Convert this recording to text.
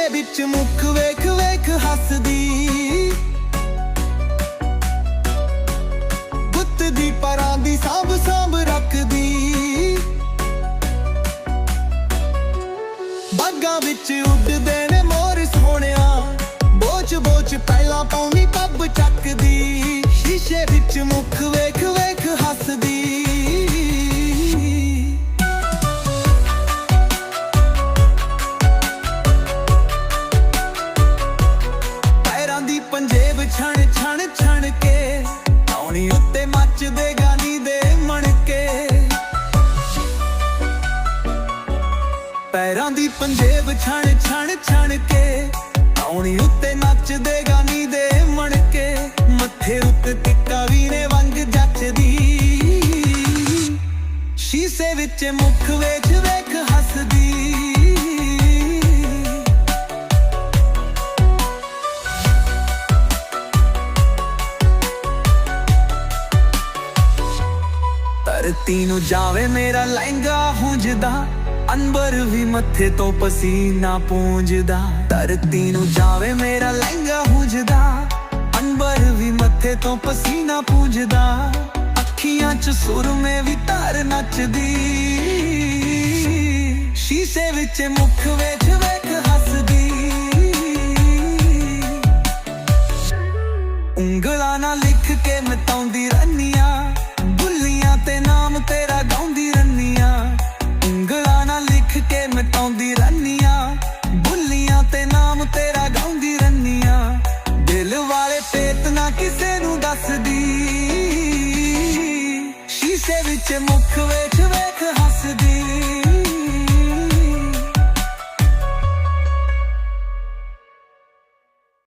ਸ਼ੀਸ਼ੇ ਵਿੱਚ ਮੁੱਖ ਵੇਖ ਵੇਖ ਹੱਸਦੀ। ਗੁੱਤ ਦੀ ਪਰਾਂ ਦੀ ਸਾਂਭ ਸਾਂਭ ਰੱਖਦੀ। ਬਾਗਾਂ ਵਿੱਚ ਉੱਡਦੇ ਨੇ ਮੋਰ ਸੋਹਣਿਆ। ਬੋਚ ਬੋਚ ਪਹਿਲਾਂ ਪਾਉਣੀ ਪੱਬ ਚੱਕਦੀ। ਸ਼ੀਸ਼ੇ ਵਿੱਚ ਮੁੱਖ ਵੇਖ ਵੇਖ ਹੱਸਦੀ। ਛਣ ਛਣ ਛਣ ਕੇ ਆਉਣੀ ਉੱਤੇ ਮੱਚਦੇ ਗਾਨੀ ਦੇ ਮਣਕੇ ਪੈਰਾਂ ਦੀ ਪੰਜੇਬ ਛਣ ਛਣ ਛਣ ਕੇ ਆਉਣੀ ਉੱਤੇ ਨੱਚਦੇ ਗਾਨੀ ਦੇ ਮਣਕੇ ਮੱਥੇ ਉੱਤੇ ਟਿੱਕਾ ਵੀਰੇ ਨੇ ਵੰਗ ਜੱਚਦੀ। ਸ਼ੀਸ਼ੇ ਵਿੱਚ ਮੁਖ ਵੇਚ ਵੇਖ ਧਰਤੀ ਨੂੰ ਜਾਵੇ ਮੇਰਾ ਲਹਿੰਗਾ ਹੁੰਜਦਾ ਅਨਬਰ ਵੀ ਮੱਥੇ ਤੋਂ ਪਸੀਨਾ ਪੂੰਝਦਾ। ਧਰਤੀ ਨੂੰ ਜਾਵੇ ਮੇਰਾ ਲਹਿੰਗਾ ਹੁੰਜਦਾ ਅਨਬਰ ਵੀ ਮੱਥੇ ਤੋਂ ਪਸੀਨਾ ਪੂੰਝਦਾ। ਅੱਖੀਆਂ 'ਚ ਸੁਰਮੇ ਵੀ ਧਰ ਨੱਚਦੀ। ਸ਼ੀਸ਼ੇ ਵਿੱਚ ਮੁਖ ਵੇਖ ਵੇਖ ਹੱਸਦੀ। ਉਂਗਲਾਂ ਨਾਲ ਲਿਖ ਕੇ ਮਤਾਉਂਦੀ ਰੰਨੀਆਂ ਕੇ ਮਤਾਉਂਦੀ ਰੰਨੀਆਂ ਬੁੱਲੀਆਂ ਤੇ ਨਾਮ ਤੇਰਾ ਗਾਉਂਦੀ ਰੰਨੀਆਂ ਦਿਲ ਵਾਲੇ ਪੇਤ ਨਾ ਕਿਸੇ ਨੂੰ ਦੱਸਦੀ। ਸ਼ੀਸ਼ੇ ਵਿੱਚ ਮੁਖ ਵੇਖ ਵੇਖ